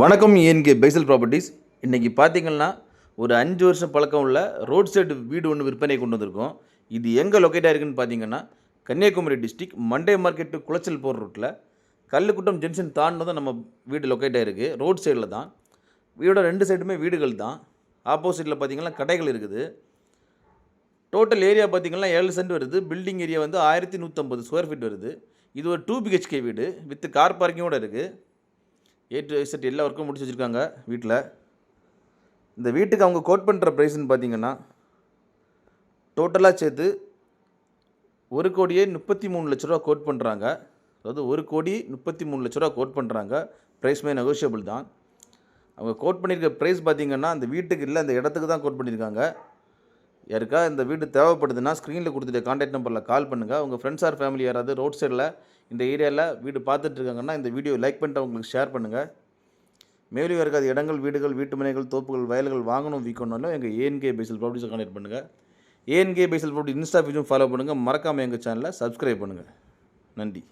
வணக்கம் ஏன்கே பைசல் ப்ராப்பர்ட்டிஸ் இன்றைக்கி பார்த்தீங்கன்னா ஒரு அஞ்சு வருஷம் பழக்கம் உள்ள ரோட் சைடு வீடு ஒன்று விற்பனை கொண்டு வந்திருக்கோம். இது எங்கே லொக்கேட் ஆயிருக்குன்னு பார்த்தீங்கன்னா Kanniyakumari district Monday market Colachel போகிற ரூட்டில் கல்லுக்குட்டம் ஜங்ஷன் தாண்டினதும் நம்ம வீடு லொக்கேட் ஆயிருக்கு. ரோட் சைடில் தான். வீடோட ரெண்டு சைடுமே வீடுகள் தான். ஆப்போசிட்டில் பார்த்தீங்கன்னா கடைகள் இருக்குது. டோட்டல் ஏரியா பார்த்தீங்கன்னா ஏழு சென்ட் வருது. பில்டிங் ஏரியா வந்து ஆயிரத்தி நூற்றம்பது ஸ்கொயர் ஃபீட் வருது. இது ஒரு டூ பிஹெச்கே வீடு வித் கார் பார்க்கிங்கோட இருக்குது ஏ டு எக்ஸட் எல்லா ஒர்க்கும் முடிச்சு வச்சுருக்காங்க வீட்டில் இந்த வீட்டுக்கு அவங்க கோட் பண்ணுற ப்ரைஸ்னு பார்த்தீங்கன்னா டோட்டலாக சேர்த்து ஒரு கோடியே முப்பத்தி மூணு லட்ச ரூபா கோட் பண்ணுறாங்க அதாவது ஒரு கோடி முப்பத்தி மூணு லட்ச ரூபா கோட் பண்ணுறாங்க ப்ரைஸ்மே நெகோஷியபிள் தான். அவங்க கோட் பண்ணியிருக்க ப்ரைஸ் பார்த்தீங்கன்னா அந்த வீட்டுக்கு இல்லை அந்த இடத்துக்கு தான் கோட் பண்ணியிருக்காங்க யாருக்கா இந்த வீடு தேவைப்படுதுன்னா ஸ்க்ரீனில் கொடுத்துட்டு காண்டாக்ட் நம்பரில் கால் பண்ணுங்கள் உங்கள் ஃப்ரெண்ட்ஸ் ஆர் ஃபேமிலி யாராவது ரோட் சைடில் இந்த ஏரியாவில் வீடு பார்த்துட்ருக்காங்கன்னா இந்த வீடியோ லைக் பண்ணிட்டு அவங்களுக்கு ஷேர் பண்ணுங்கள் மேலும் யாருக்காவது இடங்கள் வீடுகள் வீட்டு மனைகள் தோப்புகள் வயல்கள் வாங்கணும் வீக்கணும்னாலும் எங்கள் ஏஎன்கே பேசல் ப்ராப்பர்ட்டிஸை கான்டாக்ட் பண்ணுங்கள் ஏஎன்கே பேசல் ப்ராப்பர்ட்டி இன்ஸ்டா பேஜும் ஃபாலோ பண்ணுங்கள் மறக்காமல் எங்கள் சேனலை சப்ஸ்கிரைப் பண்ணுங்கள் நன்றி.